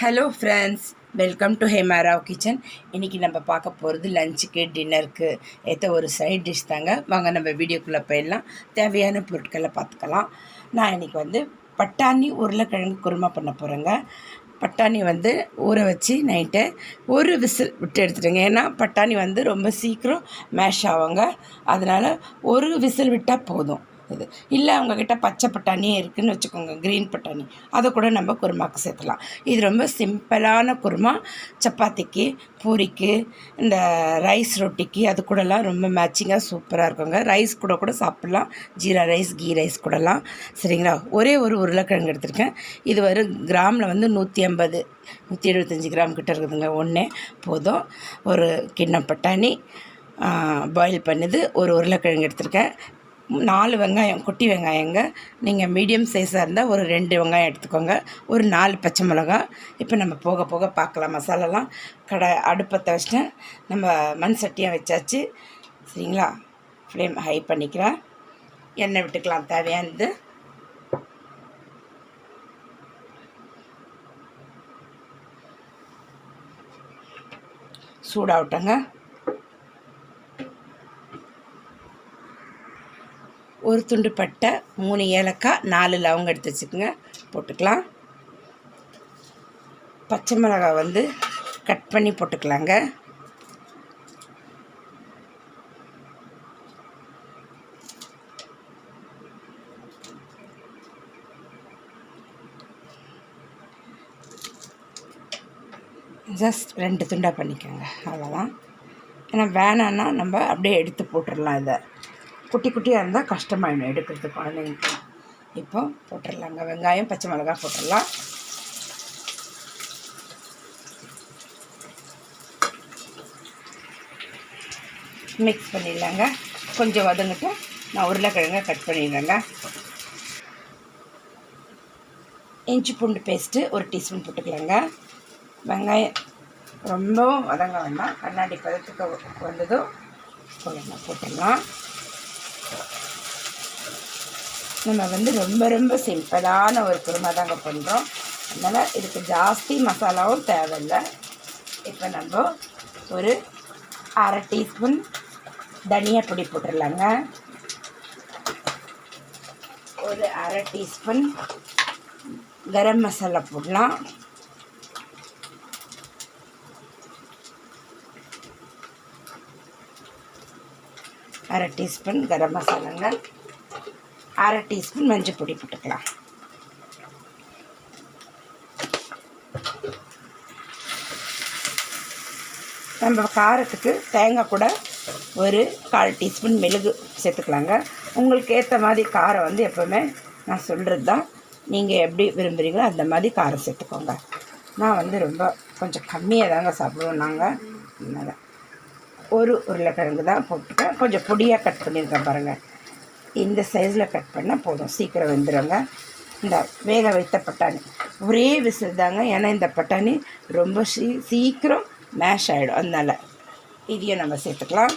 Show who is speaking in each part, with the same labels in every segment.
Speaker 1: Hello friends welcome to Hemarao kitchen இன்றைக்கி நம்ம பார்க்க போகிறது லஞ்சுக்கு டின்னருக்கு ஏற்ற ஒரு சைட் டிஷ் தாங்க. வாங்க நம்ம வீடியோக்குள்ளே போயிடலாம். தேவையான பொருட்களை பார்த்துக்கலாம். நான் இன்றைக்கி வந்து பட்டாணி உருளைக்கிழங்கு குருமா பண்ண போகிறேங்க பட்டாணி வந்து ஊற வச்சு நைட்டு ஒரு விசில் விட்டு எடுத்துடுங்க ஏன்னா பட்டாணி வந்து ரொம்ப சீக்கிரம் மேஷ் ஆவாங்க அதனால் ஒரு விசில் விட்டால் போதும். இது இல்லை அவங்கக்கிட்ட பச்சை பட்டாணியே இருக்குதுன்னு வச்சுக்கோங்க க்ரீன் பட்டாணி. அதை கூட நம்ம குருமாவுக்கு சேர்த்துலாம் இது ரொம்ப சிம்பிளான குருமா. சப்பாத்திக்கு பூரிக்கு இந்த ரைஸ் ரொட்டிக்கு அது கூடலாம் ரொம்ப மேட்சிங்காக சூப்பராக இருக்குங்க. ரைஸ் கூட கூட சாப்பிட்லாம். ஜீரா ரைஸ் கீ ரைஸ் கூடலாம். சரிங்களா? ஒரே ஒரு உருளைக்கிழங்கு எடுத்திருக்கேன். இது வரும் கிராமில் வந்து நூற்றி ஐம்பது நூற்றி எழுபத்தஞ்சி கிராம் கிட்ட இருக்குதுங்க. ஒன்றே போதும். ஒரு கிண்ணம் பட்டாணி பாயில் பண்ணுது. ஒரு உருளைக்கிழங்கு எடுத்திருக்கேன். நாலு வெங்காயம் குட்டி வெங்காயங்க. நீங்கள் மீடியம் சைஸாக இருந்தால் ஒரு ரெண்டு வெங்காயம் எடுத்துக்கோங்க. ஒரு நாலு பச்சை மிளகா. இப்போ நம்ம போக போக பார்க்கலாம் மசாலாலாம் கடை அடுப்பத்தை வச்சுட்டேன். நம்ம மண் சட்டியாக வச்சாச்சு. சரிங்களா? ஃப்ளேம் ஹை பண்ணிக்கிறேன் எண்ணெய் விட்டுக்கலாம். தேவையானது சூடாகட்டங்க. ஒரு துண்டு பட்டை மூணு ஏலக்காய் நாலு லவங்க எடுத்து வச்சுக்கோங்க. போட்டுக்கலாம். பச்சை மிளகாய் வந்து கட் பண்ணி போட்டுக்கலாங்க. ஜஸ்ட் ரெண்டு துண்டாக பண்ணிக்கோங்க. அவ்வளோதான் ஏன்னா வேணான்னா நம்ம அப்படியே எடுத்து போட்டுடலாம் இதை. குட்டி குட்டியாக இருந்தால் கஷ்டமாயிடும் எடுக்கிறது குழந்தைங்களுக்கு? இப்போ போட்டுடலாங்க. வெங்காயம் பச்சை மிளகா போட்டுடலாம். மிக்ஸ் பண்ணிடலாங்க. கொஞ்சம் வதங்கிட்டு நான் உருளைக்கிழங்க கட் பண்ணிடுறேங்க. இஞ்சி பூண்டு பேஸ்ட்டு ஒரு டீஸ்பூன் போட்டுக்கலாங்க. வெங்காயம் ரொம்பவும் வதங்க வேண்டாம். கண்ணாடி பதத்துக்கு வந்ததும் போட்டுடலாம். நம்ம வந்து ரொம்ப ரொம்ப சிம்பிளான ஒரு குருமா தாங்க பண்ணுறோம் அதனால் இதுக்கு ஜாஸ்தி மசாலாவும் தேவையில்லை. இப்போ நம்ம ஒரு அரை டீஸ்பூன் தனியா பொடி போட்டுடலாங்க. ஒரு அரை டீஸ்பூன் கரம் மசாலா போடலாம். அரை டீஸ்பூன் கரம் மசாலாங்க. அரை டீஸ்பூன் மஞ்சள் பொடி போட்டுக்கலாம். நம்ம காரத்துக்கு தேங்காய் கூட ஒரு கால் டீஸ்பூன் மெழுகு சேர்த்துக்கலாங்க. உங்களுக்கு ஏற்ற மாதிரி காரம் வந்து எப்போவுமே நான் சொல்கிறது தான் நீங்கள் எப்படி விரும்புகிறீங்களோ அந்த மாதிரி காரம் சேர்த்துக்கோங்க. நான் வந்து ரொம்ப கொஞ்சம் கம்மியாக தாங்க சாப்பிடுவோம் நாங்கள் அதனால் ஒரு உருளைக்கிழங்கு தான் போட்டுருக்கேன் கொஞ்சம் பொடியாக கட் பண்ணியிருக்கேன் பாருங்கள் இந்த சைஸில் கட் பண்ணால் போதும். சீக்கிரம் வெந்துடுங்க இந்த வேக வைத்த பட்டாணி. ஒரே விசில் தாங்க. ஏன்னா இந்த பட்டாணி ரொம்ப சீ சீக்கிரம் மேஷ் ஆகிடும் அதனால் இதையும் நம்ம சேர்த்துக்கலாம்.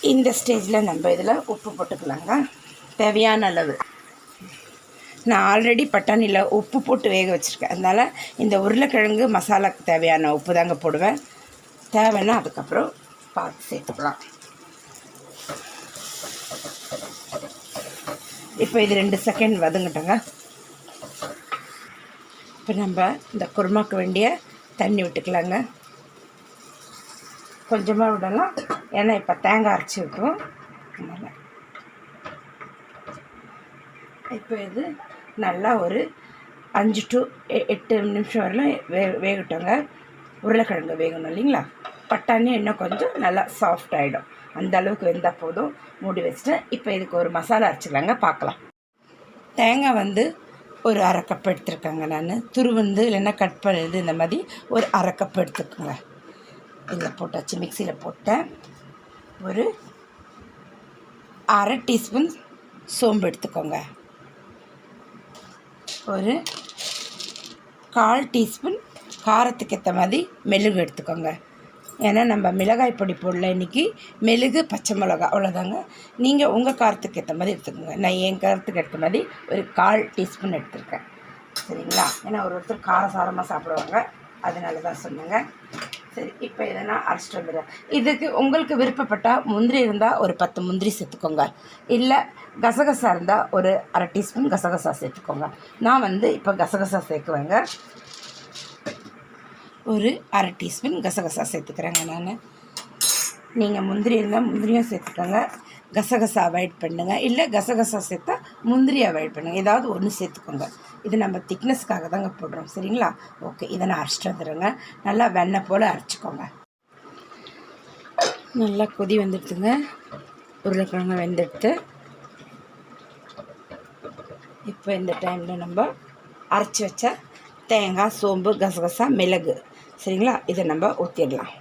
Speaker 1: இந்த ஸ்டேஜில் நம்ம இதில் உப்பு போட்டுக்கலாங்க. தேவையான அளவு. நான் ஆல்ரெடி பட்டாணியில் உப்பு போட்டு வேக வச்சுருக்கேன். அதனால் இந்த உருளைக்கிழங்கு மசாலாக்கு தேவையான உப்பு தாங்க போடுவேன். தேவைன்னா அதுக்கப்புறம் பார்த்து சேர்த்துக்கலாம். இப்போ இது ரெண்டு செகண்ட் வதங்கட்டோங்க. இப்போ நம்ம இந்த குருமாக்கு வேண்டிய தண்ணி விட்டுக்கலாங்க. கொஞ்சமாக விடலாம். ஏன்னா இப்போ தேங்காய் அரைச்சி விட்டுரும் அதனால். இப்போ இது நல்லா ஒரு அஞ்சு டு எட்டு நிமிஷம் வரலாம். வே வேகட்டோங்க. உருளைக்கிழங்கு வேகணும் இல்லைங்களா? பட்டாணி இன்னும் கொஞ்சம் நல்லா சாஃப்ட் ஆகிடும் அந்த அளவுக்கு வெந்தால் போதும். மூடி வச்சுட்டு இப்போ இதுக்கு ஒரு மசாலா அரைச்சிக்கலாங்க பார்க்கலாம் தேங்காய் வந்து ஒரு அரை கப் எடுத்துருக்கேங்க நான். துருவந்து இல்லைன்னா கட் பண்ணுறது இந்த மாதிரி ஒரு அரை கப் எடுத்துக்கோங்க. இதில் போட்டாச்சு மிக்சியில் போட்டேன். ஒரு அரை டீஸ்பூன் சோம்பு எடுத்துக்கோங்க. ஒரு கால் டீஸ்பூன் காரத்துக்கு ஏற்ற மாதிரி மெழுகு எடுத்துக்கோங்க. ஏன்னா நம்ம மிளகாய் பொடி போடல இன்றைக்கி மெழுகு பச்சை மிளகா அவ்வளோதாங்க நீங்கள் உங்கள் காரத்துக்கு ஏற்ற மாதிரி எடுத்துக்கோங்க. நான் என் காரத்துக்கு ஏற்ற மாதிரி ஒரு கால் டீஸ்பூன் எடுத்துருக்கேன். சரிங்களா? ஏன்னா ஒரு ஒருத்தர் காரசாரமாக சாப்பிடுவாங்க. அதனால தான் சொன்னேங்க. சரி இப்போ இதை நான் அரைச்சிட்டு வந்துடுறேன். இதுக்கு உங்களுக்கு விருப்பப்பட்டால் முந்திரி இருந்தால் ஒரு பத்து முந்திரி சேர்த்துக்கோங்க. இல்லை கசகசா இருந்தால் ஒரு அரை டீஸ்பூன் கசகசா சேர்த்துக்கோங்க. நான் வந்து இப்போ கசகசா சேர்க்குவேங்க. ஒரு அரை டீஸ்பூன் கசகசா சேர்த்துக்கிறேங்க நான். நீங்கள் முந்திரி இருந்தால் முந்திரியும் சேர்த்துக்கோங்க. கசகசா அவாய்ட் பண்ணுங்க. இல்லை கசகசா சேர்த்தா முந்திரி அவாய்ட் பண்ணுங்கள் ஏதாவது ஒன்று சேர்த்துக்கோங்க. இது நம்ம திக்னஸ்க்காக தாங்க போடுறோம். சரிங்களா? ஓகே. இதை நான் அரைச்சிட்டு வந்துடுங்க நல்லா வெண்ணெய் போல் அரைச்சிக்கோங்க. நல்லா கொதி வந்துடுதுங்க. உருளைக்கிழங்கு வெந்தெடுத்து இப்போ இந்த டைமில் நம்ம அரைச்சி வச்ச தேங்காய் சோம்பு கசகசா மிளகு சரிங்களா? இதை நம்ம ஊற்றிடலாம்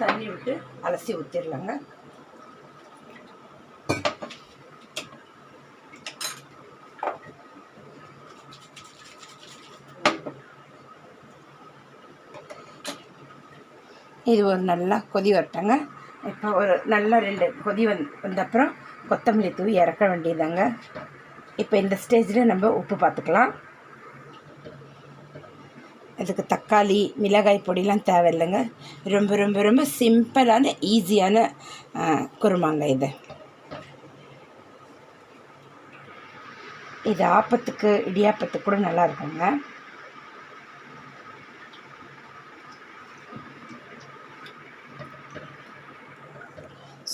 Speaker 1: தண்ணி விட்டு அலசி ஊற்றிடலாங்க இது ஒரு நல்லா கொதி வரட்டங்க. இப்போ ஒரு நல்ல ரெண்டு கொதி வந் வந்த அப்புறம் கொத்தமல்லி தூவி இறக்க வேண்டியதாங்க இப்போ இந்த ஸ்டேஜில் நம்ம உப்பு பார்த்துக்கலாம். அதுக்கு தக்காளி மிளகாய் பொடிலாம் தேவையில்லைங்க. ரொம்ப ரொம்ப ரொம்ப சிம்பிளான ஈஸியான குருமாங்க இது. இது ஆப்பத்துக்கு இடியாப்பத்துக்கு கூட நல்லா இருக்குங்க.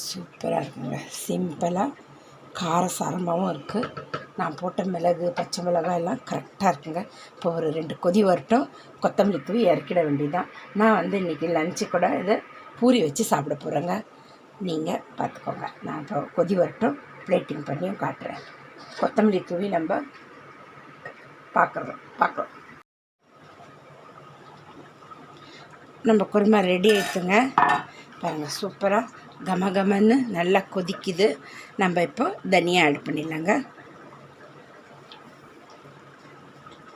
Speaker 1: சூப்பராக இருக்குங்க. சிம்பிளாக காரசாரமாகவும் இருக்குது நான் போட்ட மிளகு பச்சை மிளகாய் எல்லாம் கரெக்டாக இருக்குங்க. இப்போ ஒரு ரெண்டு கொதி வரட்டும். கொத்தமல்லி தூவி இறக்கிட வேண்டியதான் நான் வந்து இன்றைக்கி லஞ்சு கூட இதை பூரி வச்சு சாப்பிட போகிறேங்க நீங்கள் பார்த்துக்கோங்க. நான் இப்போ கொதி வரட்டும். பிளேட்டிங் பண்ணியும் காட்டுறேன். கொத்தமல்லி தூவி நம்ம பார்க்குறோம். பார்க்குறோம். நம்ம குருமா ரெடி ஆயிடுச்சுங்க. பாருங்கள் சூப்பராக கம கமன்னு நல்லா கொதிக்குது. நம்ம இப்போ தனியாக ஆட் பண்ணிடலாங்க.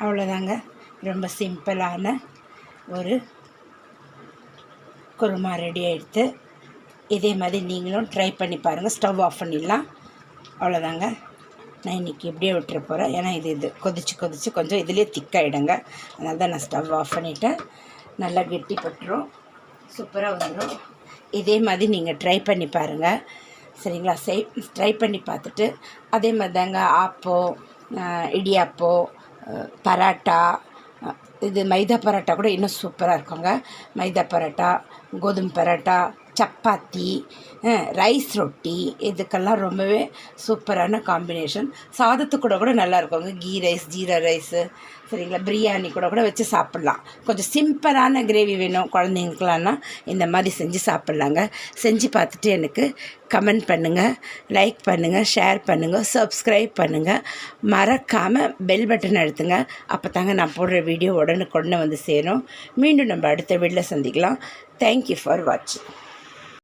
Speaker 1: அவ்வளோதாங்க. ரொம்ப சிம்பிளான ஒரு குருமா ரெடி ஆகிடுத்து இதே மாதிரி நீங்களும் ட்ரை பண்ணி பாருங்கள் ஸ்டவ் ஆஃப் பண்ணிடலாம். அவ்வளோதாங்க. நான் இன்றைக்கி இப்படியே விட்டுற போகிறேன் ஏன்னா இது இது கொதிச்சு கொதிச்சு கொஞ்சம் இதுலேயே திக்காயிடுங்க அதனால தான் நான் ஸ்டவ் ஆஃப் பண்ணிவிட்டேன் நல்லா கெட்டி பட்டுரும். சூப்பராக வந்துடும் இதே மாதிரி நீங்கள் ட்ரை பண்ணி பாருங்கள் சரிங்களா? செய் ட்ரை பண்ணி பார்த்துட்டு அதே மாதிரி தாங்க ஆப்போ இடியாப்போ பரோட்டா இது மைதா பரோட்டா கூட இன்னும் சூப்பராக இருக்குங்க. மைதா பரோட்டா கோதுமை பரோட்டா சப்பாத்தி ரைஸ் ரொட்டி இதுக்கெல்லாம் ரொம்பவே சூப்பரான காம்பினேஷன் சாதத்து கூட கூட நல்லா இருக்குங்க. கீ ரைஸ் ஜீரா ரைஸு சரிங்களா? பிரியாணி கூட கூட வச்சு சாப்பிட்லாம். கொஞ்சம் சிம்பிளான கிரேவி வேணும் குழந்தைங்களுக்கெல்லாம்னா இந்த மாதிரி செஞ்சு சாப்பிட்லாங்க. செஞ்சு பார்த்துட்டு எனக்கு கமெண்ட் பண்ணுங்கள் லைக் பண்ணுங்கள் ஷேர் பண்ணுங்கள் சப்ஸ்கிரைப் பண்ணுங்கள் மறக்காமல் பெல் பட்டன் அழுத்துங்க. அப்போ தாங்க நான் போடுற வீடியோ உடனுக்குடனே வந்து சேரும். மீண்டும் நம்ம அடுத்த வீட்டில் சந்திக்கலாம். தேங்க்யூ ஃபார் வாட்சிங்